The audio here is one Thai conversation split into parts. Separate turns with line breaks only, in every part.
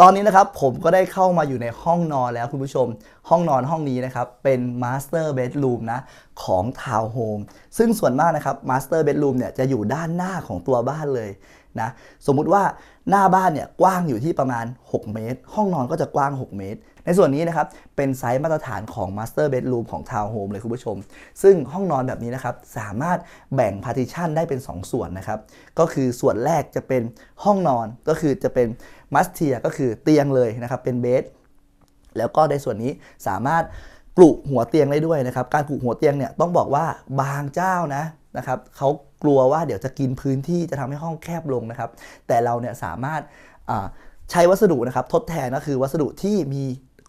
ตอนนี้นะครับผมก็ได้เข้ามาอยู่ในห้องนอนแล้วคุณผู้ชม ห้องนอนห้องนี้นะครับเป็น Master Bedroom นะของทาวน์โฮมซึ่งส่วนมากนะครับ Master Bedroom เนี่ยจะอยู่ด้านหน้าของตัวบ้านเลยนะสมมุติว่า หน้าบ้านเนี่ยกว้างอยู่ที่ประมาณ 6 เมตร ห้องนอนก็จะกว้าง 6 เมตร ในส่วนนี้นะครับเป็นไซส์มาตรฐานของ Master Bedroom ของทาวน์โฮมเลยคุณผู้ชม ซึ่งห้องนอนแบบนี้นะครับสามารถแบ่ง partition ได้เป็น 2 ส่วนนะครับ ก็คือส่วนแรกจะเป็นห้องนอนก็คือจะเป็นมัสเทียก็คือเตียงเลยนะครับเป็นเบดแล้วก็ในส่วนนี้สามารถปลูกหัวเตียงได้ด้วยนะครับ การปลูกหัวเตียงเนี่ยต้องบอกว่าบางเจ้านะนะครับเขา กลัวว่าเดี๋ยวจะกินพื้นที่จะทำให้ห้องแคบลงนะครับ แต่เราเนี่ยสามารถใช้วัสดุนะครับทดแทนก็คือวัสดุที่มี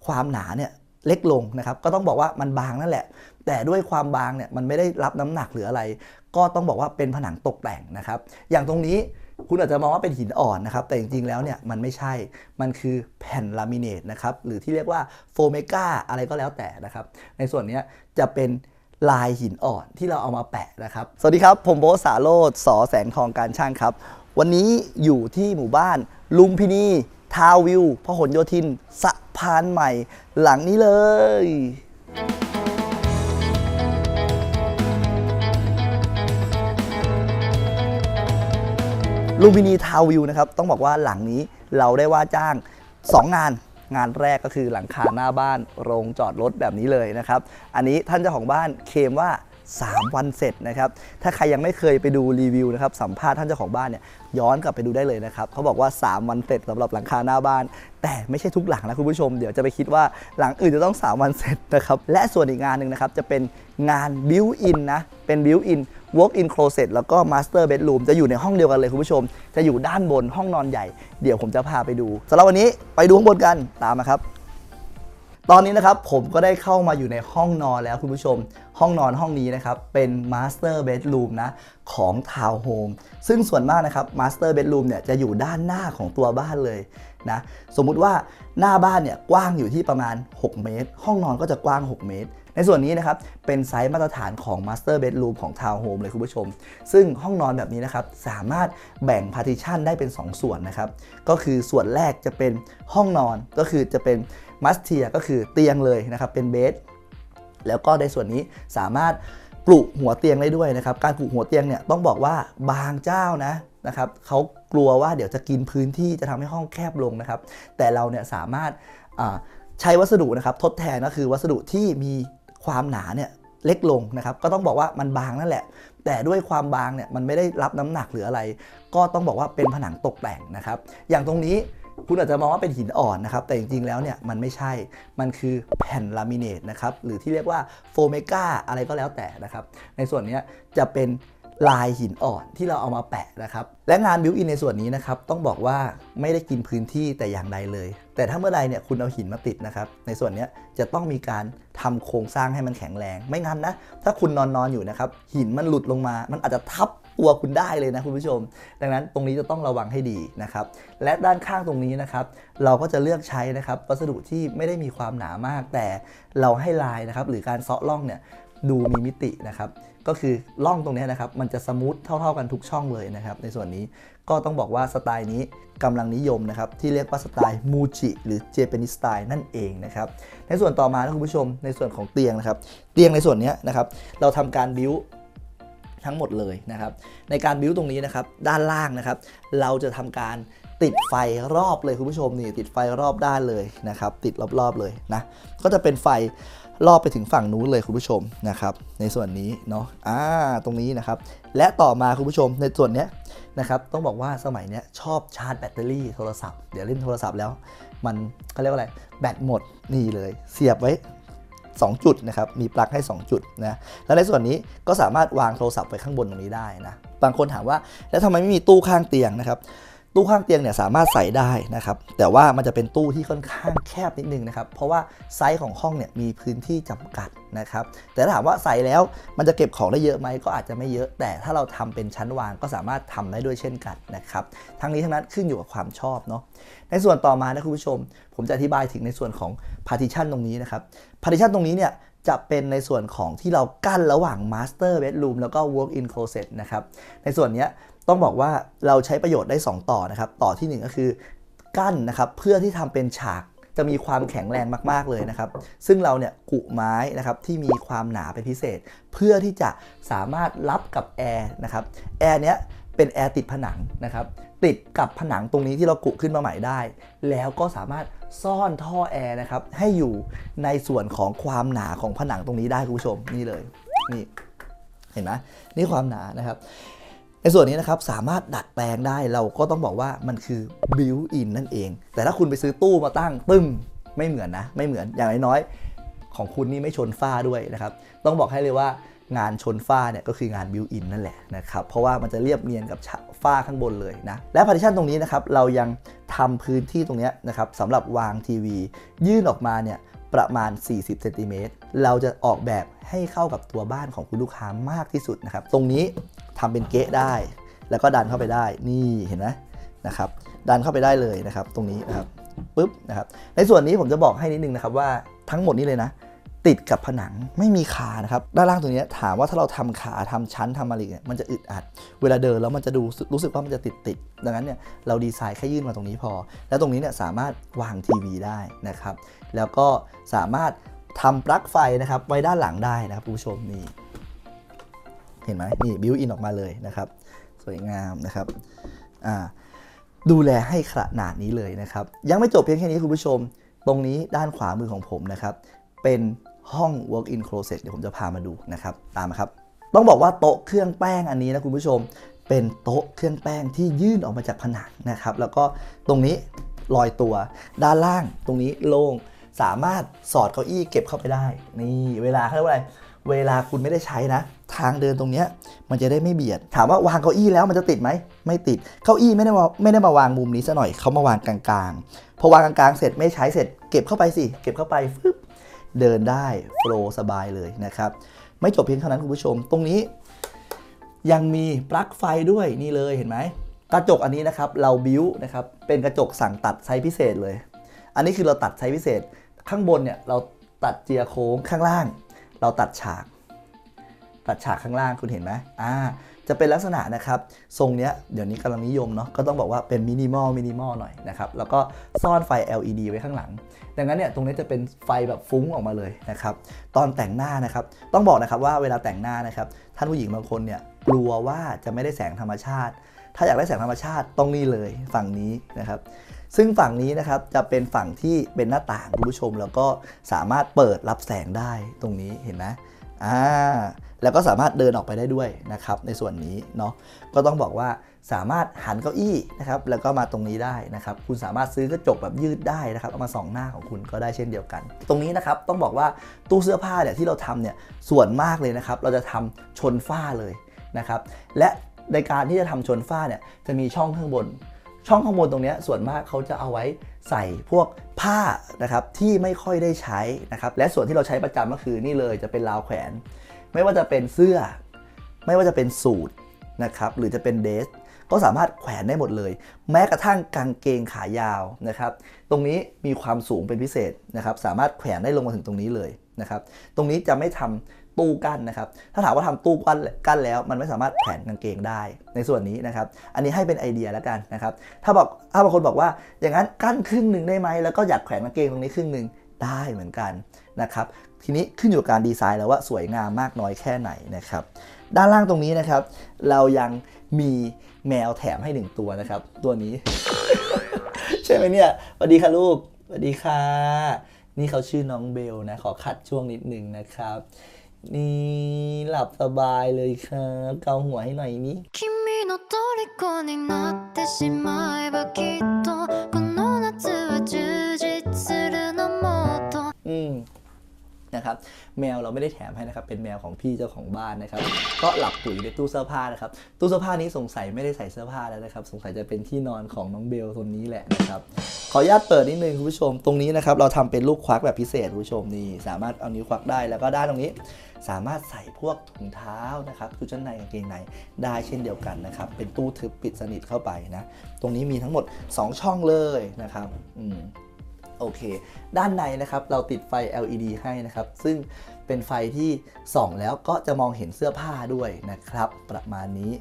ความหนาเนี่ยเล็กลงนะครับ ก็ต้องบอกว่ามันบางนั่นแหละ แต่ด้วยความบางเนี่ยมันไม่ได้รับน้ำหนักหรืออะไร ก็ต้องบอกว่าเป็นผนังตกแต่งนะครับ อย่างตรงนี้คุณอาจจะมองว่าเป็นหินอ่อนนะครับ แต่จริงๆ แล้วเนี่ยมันไม่ใช่ มันคือแผ่นลามิเนตนะครับ หรือที่เรียกว่าโฟเมกาอะไรก็แล้วแต่นะครับ ในส่วนนี้จะเป็น ลายหินอ่อนที่เราเอามาแปะนะครับ สวัสดีครับ ผมโบทสาโรดสอแสงทองการช่างครับ วันนี้อยู่ที่หมู่บ้าน ลุมพินี ทาววิวพหลโยธินสะพานใหม่ หลังนี้เลยลูมินีทาววิวนะครับ ต้องบอกว่าหลังนี้เราได้ว่าจ้าง 2 งาน งานแรกก็คือหลังคาหน้าบ้านโรงจอดรถแบบนี้เลยนะครับ อันนี้ท่านเจ้าของบ้านเคลมว่า 3 วันเสร็จนะครับ ถ้าใครยังไม่เคยไปดูรีวิวนะครับสัมภาษณ์ท่านเจ้าของบ้านเนี่ยย้อนกลับไปดูได้เลยนะครับเขาบอกว่า 3 วันเสร็จสำหรับหลังคาหน้าบ้าน แต่ไม่ใช่ทุกหลังนะคุณผู้ชม เดี๋ยวจะไปคิดว่าหลังอื่นจะต้อง 3 วันเสร็จนะครับและส่วนอีกงานหนึ่งนะครับจะเป็นงานบิวอินนะเป็นบิวอิน Walk-in closet แล้วก็ Master Bedroom จะอยู่ในห้องเดียวกันเลยคุณผู้ชม จะอยู่ด้านบนห้องนอนใหญ่ เดี๋ยวผมจะพาไปดูสำหรับวันนี้ไปดูข้างบนกันตามมาครับ ตอนนี้นะครับผมก็ได้เข้ามาอยู่ในห้องนอนแล้วคุณผู้ชม ห้องนอนห้องนี้นะครับเป็น Master Bedroom นะของทาวน์โฮมซึ่งส่วนมากนะครับ Master Bedroom เนี่ยจะอยู่ด้านหน้าของตัวบ้านเลยนะสมมุติว่าหน้าบ้านเนี่ยกว้างอยู่ที่ประมาณ 6 เมตร ห้องนอนก็จะกว้าง 6 เมตร ในส่วนนี้นะครับเป็นไซส์มาตรฐานของ Master Bedroom ของทาวน์โฮมเลยคุณผู้ชม ซึ่งห้องนอนแบบนี้นะครับสามารถแบ่ง partition ได้เป็น 2 ส่วนนะครับก็คือส่วนแรกจะเป็นห้องนอนก็คือจะเป็น มัสเทียก็คือเตียงเลยนะครับเป็นเบดแล้วก็ในส่วนนี้สามารถปลูกหัวเตียงได้ด้วยนะครับ การปลูกหัวเตียงเนี่ยต้องบอกว่าบางเจ้านะนะครับเขากลัวว่าเดี๋ยวจะกินพื้นที่จะทำให้ห้องแคบลงนะครับ แต่เราเนี่ยสามารถใช้วัสดุนะครับทดแทนก็คือวัสดุที่มีความหนาเนี่ยเล็กลงนะครับก็ต้องบอกว่ามันบางนั่นแหละ แต่ด้วยความบางเนี่ยมันไม่ได้รับน้ำหนักหรืออะไร ก็ต้องบอกว่าเป็นผนังตกแต่งนะครับ อย่างตรงนี้ คุณอาจจะมองว่าเป็นหินอ่อนนะครับ แต่จริงๆ แล้วเนี่ยมันไม่ใช่ มันคือแผ่นลามิเนตนะครับ หรือที่เรียกว่าโฟเมกาอะไรก็แล้วแต่นะครับ ในส่วนนี้จะเป็นลายหินอ่อนที่เราเอามาแปะนะครับ และงานบิวอินในส่วนนี้นะครับ ต้องบอกว่าไม่ได้กินพื้นที่แต่อย่างใดเลย แต่ถ้าเมื่อใดเนี่ยคุณเอาหินมาติดนะครับ ในส่วนนี้จะต้องมีการทำโครงสร้างให้มันแข็งแรง ไม่งั้นนะ ถ้าคุณนอนนอนอยู่นะครับ หินมันหลุดลงมา มันอาจจะทับ ตัวคุณได้เลยนะคุณผู้ชม ดังนั้นตรงนี้จะต้องระวังให้ดีนะครับ และด้านข้างตรงนี้นะครับเราก็จะเลือกใช้นะครับวัสดุที่ไม่ได้มีความหนามาก แต่เราให้ลายนะครับหรือการเซาะร่องเนี่ยดูมีมิตินะครับก็คือร่องตรงนี้นะครับมันจะสมูทเท่า ๆกันทุกช่องเลยนะครับในส่วนนี้ก็ต้องบอกว่าสไตล์นี้กำลังนิยมนะครับที่เรียกว่าสไตล์มูจิหรือเจแปนิสสไตล์นั่นเองนะครับในส่วนต่อมานะคุณผู้ชมในส่วนของเตียงนะครับเตียงในส่วนนี้นะครับเราทำการบิ้ว ทั้งหมดเลยนะครับ ในการบิ้วตรงนี้นะครับด้านล่างนะครับ เราจะทำการติดไฟรอบเลยคุณผู้ชมนี่ติดไฟรอบด้านเลยนะครับ ติดรอบๆเลยนะก็จะเป็นไฟรอบไปถึงฝั่งนู้นเลยคุณผู้ชมนะครับ ในส่วนนี้เนาะอ่าตรงนี้นะครับ และต่อมาคุณผู้ชมในส่วนเนี้ยนะครับต้องบอกว่าสมัยเนี้ยชอบชาร์จแบตเตอรี่โทรศัพท์เดี๋ยวเล่นโทรศัพท์แล้ว มันเขาเรียกว่าอะไรแบตหมดนี่เลย เสียบไว้ 2 จุดนะครับ มีปลั๊กให้ 2 จุดนะ แล้วในส่วนนี้ก็สามารถวางโทรศัพท์ไว้ข้างบนตรงนี้ได้นะ บางคนถามว่าแล้วทำไมไม่มีตู้ข้างเตียงนะครับ ตู้ข้างเตียงเนี่ยสามารถใส่ได้นะครับ แต่ว่ามันจะเป็นตู้ที่ค่อนข้างแคบนิดนึงนะครับ เพราะว่าไซส์ของห้องเนี่ยมีพื้นที่จำกัดนะครับ แต่ถ้าถามว่าใส่แล้วมันจะเก็บของได้เยอะไหมก็อาจจะไม่เยอะ แต่ถ้าเราทำเป็นชั้นวางก็สามารถทำได้ด้วยเช่นกันนะครับ ทั้งนี้ทั้งนั้นขึ้นอยู่กับความชอบเนาะ ในส่วนต่อมานะคุณผู้ชม ผมจะอธิบายถึงในส่วนของ partition ตรงนี้นะครับ partition ตรงนี้เนี่ยจะเป็นในส่วนของที่เรากั้นระหว่าง master bedroom แล้วก็ walk in closet นะครับ ในส่วนเนี้ย ต้องบอกว่าเราใช้ประโยชน์ได้ 2 ต่อนะครับ ต่อทีหนึ่1 ก็คือกั้นนะครับเพื่อที่ทำเป็นฉากจะมีความแข็งแรงมาก ๆ เลยนะครับ ซึ่งเราเนี่ยกุไม้นะครับที่มีความหนาเป็นพิเศษ เพื่อที่จะสามารถรับกับแอร์นะครับแอร์เนี้ยเป็นแอร์ติดผนังนะครับติดกับผนังตรงนี้ที่เรากุขึ้นมาใหม่ได้ แล้วก็สามารถซ่อนท่อแอร์นะครับให้อยู่ในส่วนของความหนาของผนังตรงนี้ได้คุณผู้ชมนี่เลยนี่เห็นไหมนี่ความหนานะครับ ในส่วนนี้นะครับสามารถดัดแปลงได้เราก็ต้องบอกว่ามันคือ built in นั่นเอง แต่ถ้าคุณไปซื้อตู้มาตั้งตึ้มไม่เหมือนนะ ไม่เหมือนอย่างน้อยๆของคุณนี่ไม่ชนฝ้าด้วยนะครับ ต้องบอกให้เลยว่างานชนฝ้าเนี่ยก็คืองาน built in นั่นแหละนะครับ เพราะว่ามันจะเรียบเนียนกับฝ้าข้างบนเลยนะ และ partition ตรงนี้นะครับ เรายังทำพื้นที่ตรงนี้นะครับสำหรับวางทีวี ยื่นออกมาเนี่ยประมาณ 40เซนติเมตรเราจะออกแบบให้เข้ากับตัวบ้านของคุณลูกค้ามากที่สุดนะครับ ตรงนี้ ทำเป็นเกะได้ แล้วก็ดันเข้าไปได้นี่เห็นไหมนะครับดันเข้าไปได้เลยนะครับ ตรงนี้นะครับปุ๊บนะครับในส่วนนี้ผมจะบอกให้นิดนึงนะครับว่าทั้งหมดนี้เลยนะ ติดกับผนังไม่มีขานะครับด้านล่างตรงนี้ถามว่าถ้าเราทำขาทำชั้นทำอะไรเนี่ยมันจะอึดอัด เวลาเดินแล้วมันจะดูรู้สึกว่ามันจะติดติดดังนั้นเนี่ยเราดีไซน์แค่ยื่นมาตรงนี้พอ แล้วตรงนี้เนี่ยสามารถวางทีวีได้นะครับ แล้วก็สามารถทำปลั๊กไฟนะครับไว้ด้านหลังได้นะครับคุณผู้ชมนี่ เห็นไหมนี่บิวอินออกมาเลยนะครับ สวยงามนะครับดูแลให้ขนาดนี้เลยนะครับ ยังไม่จบเพียงแค่นี้คุณผู้ชม ตรงนี้ด้านขวามือของผมนะครับ เป็นห้อง work-in closet เดี๋ยวผมจะพามาดูนะครับ ตามมาครับ ต้องบอกว่าโต๊ะเครื่องแป้งอันนี้นะคุณผู้ชม เป็นโต๊ะเครื่องแป้งที่ยื่นออกมาจากผนังนะครับ แล้วก็ตรงนี้ลอยตัว ด้านล่างตรงนี้โล่ง สามารถสอดเก้าอี้เก็บเข้าไปได้ นี่เวลาเขาเรียกว่าอะไร เวลาคุณไม่ได้ใช้นะ ทางเดินตรงเนี้ยมันจะได้ไม่เบียด ถามว่าวางเก้าอี้แล้วมันจะติดไหม ไม่ติด เก้าอี้ไม่ได้มาไม่ได้มาวางมุมนี้ซะหน่อยเขามาวางกลางๆ พอวางกลางๆ เสร็จไม่ใช้เสร็จ เก็บเข้าไปสิ เก็บเข้าไปฟึบเดินได้โฟลว์สบายเลยนะครับ ไม่จบเพียงเท่านั้นคุณผู้ชม ตรงนี้ ยังมีปลั๊กไฟด้วยนี่เลยเห็นไหมกระจกอันนี้นะครับเราบิวนะครับเป็นกระจกสั่งตัดไซส์พิเศษเลย อันนี้คือเราตัดไซส์พิเศษ ข้างบนเนี่ยเราตัดเจียโค้งข้างล่าง เราตัดฉาก ตัดฉากข้างล่างคุณเห็นไหมอ่า จะเป็นลักษณะนะครับ ทรงเนี้ยเดี๋ยวนี้กำลังนิยมเนาะ ก็ต้องบอกว่าเป็นมินิมอลมินิมอลหน่อยนะครับ แล้วก็ซ่อนไฟ LED ไว้ข้างหลัง ดังนั้นเนี่ยตรงนี้จะเป็นไฟแบบฟุ้งออกมาเลยนะครับ ตอนแต่งหน้านะครับ ต้องบอกนะครับว่าเวลาแต่งหน้านะครับ ท่านผู้หญิงบางคนเนี่ยกลัวว่าจะไม่ได้แสงธรรมชาติ ถ้าอยากได้แสงธรรมชาติต้องนี่เลยฝั่งนี้นะครับซึ่งฝั่งนี้นะครับจะเป็นฝั่งที่เป็นหน้าต่างคุณผู้ชม แล้วก็สามารถเปิดรับแสงได้ตรงนี้เห็นไหมอ่า แล้วก็สามารถเดินออกไปได้ด้วยนะครับในส่วนนี้เนาะก็ต้องบอกว่าสามารถหันเก้าอี้นะครับแล้วก็มาตรงนี้ได้นะครับคุณสามารถซื้อกระจกแบบยืดได้นะครับเอามาส่องหน้าของคุณก็ได้เช่นเดียวกัน ตรงนี้นะครับต้องบอกว่าตู้เสื้อผ้าเนี่ยที่เราทำเนี่ยส่วนมากเลยนะครับเราจะทำชนฝ้าเลยนะครับและในการที่จะทำชนฝ้าเนี่ยจะมีช่องข้างบน ช่องข้างบนตรงนี้ส่วนมากเขาจะเอาไว้ใส่พวกผ้านะครับที่ไม่ค่อยได้ใช้นะครับและส่วนที่เราใช้ประจำก็คือนี่เลยจะเป็นราวแขวน ไม่ว่าจะเป็นเสื้อ ไม่ว่าจะเป็นสูทนะครับหรือจะเป็นเดรสก็สามารถแขวนได้หมดเลย แม้กระทั่งกางเกงขายาวนะครับ ตรงนี้มีความสูงเป็นพิเศษนะครับ สามารถแขวนได้ลงมาถึงตรงนี้เลยนะครับ ตรงนี้จะไม่ทำตู้กั้นนะครับ ถ้าถามว่าทำตู้กั้นกั้นแล้ว มันไม่สามารถแขวนกางเกงได้ในส่วนนี้นะครับ อันนี้ให้เป็นไอเดียแล้วกันนะครับ ถ้าบอกถ้าบางคนบอกว่าอย่างนั้นกั้นครึ่งหนึ่งได้ไหมแล้วก็อยากแขวนกางเกงตรงนี้ครึ่งหนึ่งได้เหมือนกัน นะครับทีนี้ขึ้นอยู่กับการดีไซน์แล้วว่าสวยงามมากน้อยแค่ไหนนะครับด้านล่างตรงนี้นะครับ เรายังมีแมวแถมให้หนึ่งตัวนะครับ ตัวนี้ ใช่ไหมเนี่ยสวัสดีค่ะลูกสวัสดีค่ะ นี่เขาชื่อน้องเบลนะขอขัดช่วงนิดนึงนะครับ นี่หลับสบายเลยครับเกาหัวให้หน่อยนี้อืม นะครับแมวเราไม่ได้แถมให้นะครับเป็นแมวของพี่เจ้าของบ้านนะครับก็หลับปุ๋ยในตู้เสื้อผ้านะครับตู้เสื้อผ้านี้สงสัยไม่ได้ใส่เสื้อผ้าแล้วนะครับสงสัยจะเป็นที่นอนของน้องเบลตัวนี้แหละนะครับขออนุญาตเปิดนิดนึงคุณผู้ชมตรงนี้นะครับเราทำเป็นลูกควักแบบพิเศษคุณผู้ชมนี่สามารถเอานิ้วควักได้แล้วก็ด้านตรงนี้ สามารถใส่พวกถุงเท้านะครับชุดชั้นในกางเกงในได้เช่นเดียวกันนะครับเป็นตู้ทึบปิดสนิทเข้าไปนะตรงนี้มีทั้งหมด 2 ช่องเลยนะครับอืม โอเค ด้านในนะครับเราติดไฟ LED ให้นะครับ ซึ่งเป็นไฟที่ส่องแล้วก็จะมองเห็นเสื้อผ้าด้วยนะครับ ประมาณนี้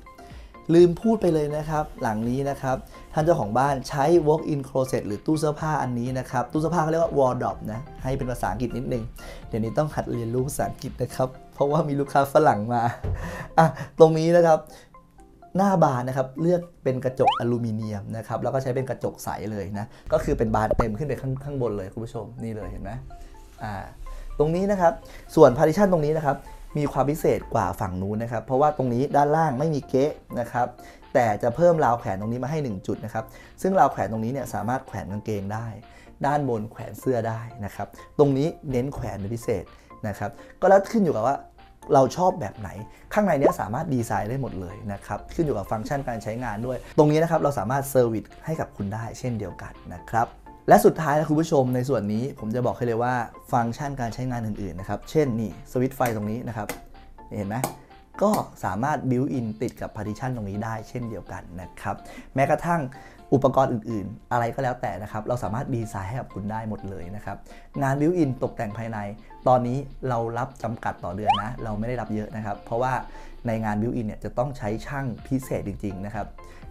ลืมพูดไปเลยนะครับ หลังนี้นะครับ ท่านเจ้าของบ้านใช้ walk-in closet หรือตู้เสื้อผ้าอันนี้นะครับ ตู้เสื้อผ้าเขาเรียกว่า wardrobe นะ ให้เป็นภาษาอังกฤษนิดนึง เดี๋ยวนี้ต้องหัดเรียนรู้ภาษาอังกฤษนะครับ เพราะว่ามีลูกค้าฝรั่งมาอะตรงนี้นะครับ หน้าบานนะครับเลือกเป็นกระจกอลูมิเนียมนะครับแล้วก็ใช้เป็นกระจกใสเลยนะก็คือเป็นบานเต็มขึ้นไปข้างข้างบนเลยคุณผู้ชมนี่เลยเห็นไหมอ่าตรงนี้นะครับส่วนพาร์ติชันตรงนี้นะครับมีความพิเศษกว่าฝั่งนู้นนะครับ เพราะว่าตรงนี้ด้านล่างไม่มีเก๊ะนะครับแต่จะเพิ่มราวแขวนตรงนี้มาให้ 1 จุดนะครับ ซึ่งราวแขวนตรงนี้เนี่ยสามารถแขวนกางเกงได้ ด้านบนแขวนเสื้อได้นะครับ ตรงนี้เน้นแขวนเป็นพิเศษนะครับ ก็แล้วขึ้นอยู่กับว่า เราชอบแบบไหน ข้างในนี้สามารถดีไซน์ได้หมดเลยนะครับ ขึ้นอยู่กับฟังก์ชันการใช้งานด้วย ตรงนี้นะครับเราสามารถเซอร์วิสให้กับคุณได้เช่นเดียวกันนะครับและสุดท้ายนะคุณผู้ชมในส่วนนี้ผมจะบอกให้เลยว่าฟังก์ชันการใช้งานอื่นๆนะครับ เช่นนี่สวิตช์ไฟตรงนี้นะครับ เห็นไหมก็สามารถบิวอินติดกับพาร์ติชันตรงนี้ได้เช่นเดียวกันนะครับ แม้กระทั่งอุปกรณ์อื่นๆ อะไรก็แล้วแต่นะครับ เราสามารถดีไซน์ให้กับคุณได้หมดเลยนะครับ งานบิวอินตกแต่งภายใน ตอนนี้เรารับจำกัดต่อเดือนนะ เราไม่ได้รับเยอะนะครับ เพราะว่าในงานบิวอินเนี่ยจะต้องใช้ช่างพิเศษจริง ๆ นะครับ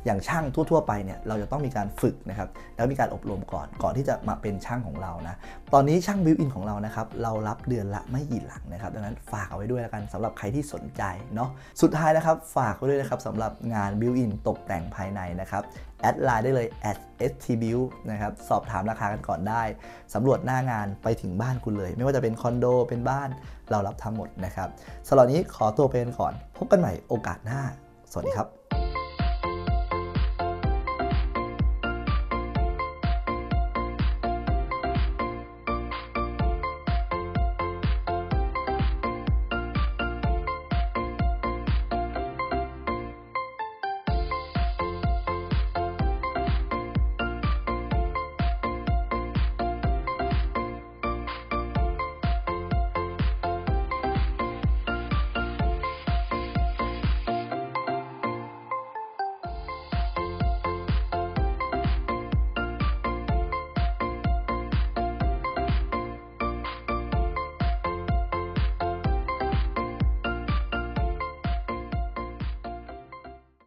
อย่างช่างทั่ว ๆ ไปเนี่ยเราจะต้องมีการฝึกนะครับแล้วมีการอบรมก่อนก่อนที่จะมาเป็นช่างของเรานะตอนนี้ช่างบิวอินของเรานะครับเรารับเดือนละไม่กี่หลังนะครับดังนั้นฝากเอาไว้ด้วยแล้วกันสำหรับใครที่สนใจเนาะสุดท้ายนะครับฝากไว้ด้วยนะครับสำหรับงานบิวอินตกแต่งภายในนะครับแอดไลน์ได้เลย at stbuild นะครับสอบถามราคากันก่อนได้สำรวจหน้างานไปถึงบ้านคุณเลย ไม่ว่าจะเป็นคอนโดเป็นบ้านเรารับทำหมดนะครับสำหรับนนี้ขอตัวไปกันก่อน พบกันใหม่โอกาสหน้า สวัสดีครับ